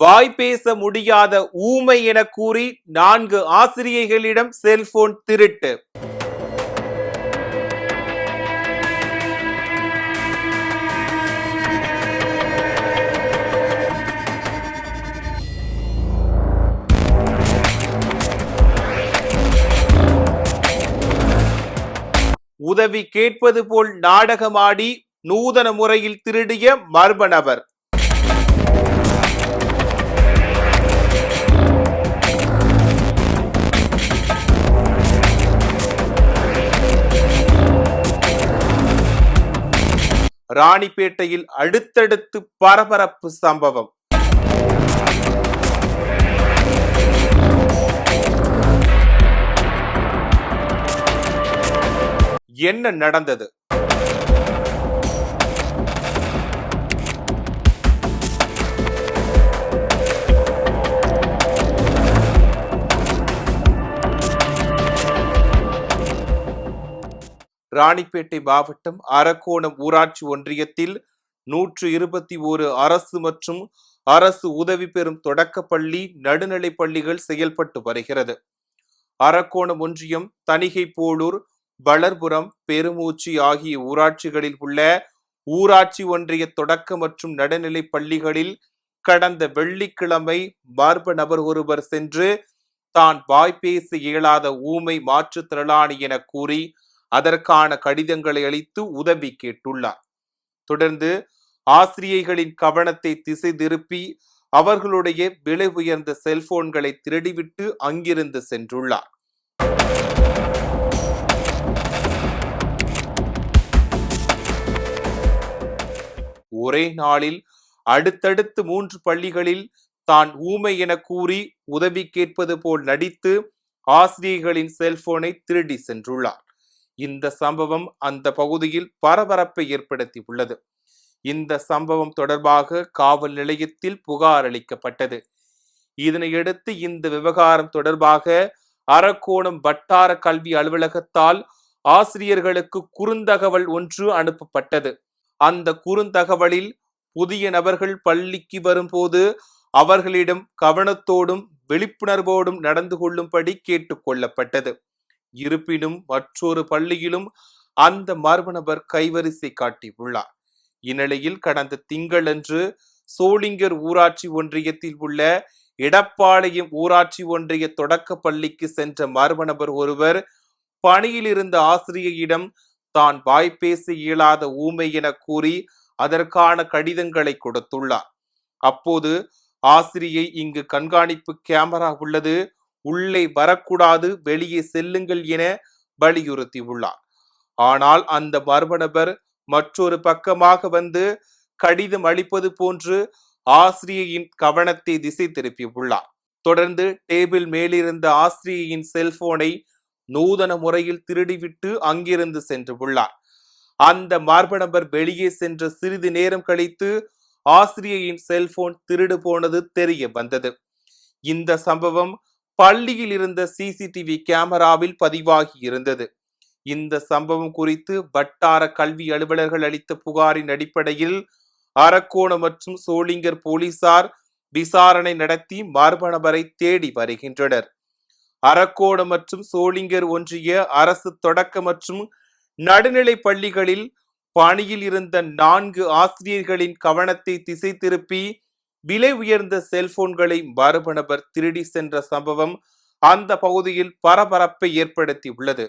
வாய் பேச முடியாத ஊமை என கூறி நான்கு ஆசிரியைகளிடம் செல்போன் திருட்டு. உதவி கேட்பது போல் நாடகமாடி நூதன முறையில் திருடிய மர்ம நபர். ராணிப்பேட்டையில் அடுத்தடுத்து பரபரப்பு சம்பவம். என்ன நடந்தது? ராணிப்பேட்டை மாவட்டம் அரக்கோணம் ஊராட்சி ஒன்றியத்தில் நூற்று இருபத்தி ஓரு அரசு மற்றும் அரசு உதவி பெறும் தொடக்கப்பள்ளி நடுநிலைப் பள்ளிகள் செயல்பட்டு வருகிறது. அரக்கோணம் ஒன்றியம் தணிகை போலூர் வளர்புரம் பெருமூச்சி ஆகிய ஊராட்சிகளில் உள்ள ஊராட்சி ஒன்றிய தொடக்க மற்றும் நடுநிலை பள்ளிகளில் கடந்த வெள்ளிக்கிழமை மர்ம நபர் ஒருவர் சென்று தான் வாய்ப்பேச இயலாத ஊமை மாற்றுத்திறனாளி என கூறி அதற்கான கடிதங்களை அளித்து உதவி கேட்டுள்ளார். தொடர்ந்து ஆசிரியைகளின் கவனத்தை திசை திருப்பி அவர்களுடைய விலை உயர்ந்த செல்போன்களை திருடிவிட்டு அங்கிருந்து சென்றுள்ளார். ஒரே நாளில் அடுத்தடுத்து மூன்று பள்ளிகளில் தான் ஊமை என கூறி உதவி கேட்பது போல் நடித்து ஆசிரியர்களின் செல்போனை திருடி சென்றுள்ளார். இந்த சம்பவம் அந்த பகுதியில் பரபரப்பை ஏற்படுத்தி உள்ளது. இந்த சம்பவம் தொடர்பாக காவல் நிலையத்தில் புகார் அளிக்கப்பட்டது. இதனையடுத்து இந்த விவகாரம் தொடர்பாக அரக்கோணம் வட்டார கல்வி அலுவலகத்தால் ஆசிரியர்களுக்கு குறுந்தகவல் ஒன்று அனுப்பப்பட்டது. அந்த குறுந்தகவலில் புதிய நபர்கள் பள்ளிக்கு வரும்போது அவர்களிடம் கவனத்தோடும் விழிப்புணர்வோடும் நடந்து கொள்ளும்படி கேட்டுக்கொள்ளப்பட்டது இருப்பினும் மற்றொரு பள்ளியிலும் அந்த மர்ம நபர் கைவரிசை காட்டியுள்ளார். இந்நிலையில் கடந்த திங்களன்று சோளிங்கர் ஊராட்சி ஒன்றியத்தில் உள்ள இடப்பாளையம் ஊராட்சி ஒன்றிய தொடக்க பள்ளிக்கு சென்ற மர்ம நபர் ஒருவர் பணியில் இருந்த ஆசிரியரிடம் தான் வாய்ப்பேச இயலாத ஊமை என கூறி அதற்கான கடிதங்களை கொடுத்துள்ளார். அப்போது ஆசிரியை இங்கு கண்காணிப்பு கேமரா உள்ளது. உள்ளே வரக்கூடாது வெளியே செல்லுங்கள் என வலியுறுத்தி உள்ளார் ஆனால் அந்த மர்ம நபர் மற்றொரு பக்கமாக வந்து கடிதம் அளிப்பது போன்று ஆசிரியையின் கவனத்தை திசை திருப்பி உள்ளார் தொடர்ந்து டேபிள் மேலிருந்த ஆசிரியையின் செல்போனை நூதன முறையில் திருடிவிட்டு அங்கிருந்து சென்று உள்ளார். அந்த மார்ப நபர் வெளியே சென்ற சிறிது நேரம் கழித்து ஆசிரியையின் செல்போன் திருடு போனது தெரிய வந்தது. இந்த சம்பவம் பள்ளியில் இருந்த சிசிடிவி கேமராவில் பதிவாகி இருந்தது. இந்த சம்பவம் குறித்து வட்டார கல்வி அலுவலர்கள் அளித்த புகாரின் அடிப்படையில் அரக்கோணம் மற்றும் சோளிங்கர் போலீசார் விசாரணை நடத்தி மர்ம நபரை தேடி வருகின்றனர். அரக்கோணம் மற்றும் சோளிங்கர் ஒன்றிய அரசு தொடக்க மற்றும் நடுநிலை பள்ளிகளில் பணியில் இருந்த நான்கு ஆசிரியர்களின் கவனத்தை திசை திருப்பி விலை உயர்ந்த செல்போன்களை மர்ம நபர் திருடி சென்ற சம்பவம் அந்த பகுதியில் பரபரப்பை ஏற்படுத்தி உள்ளது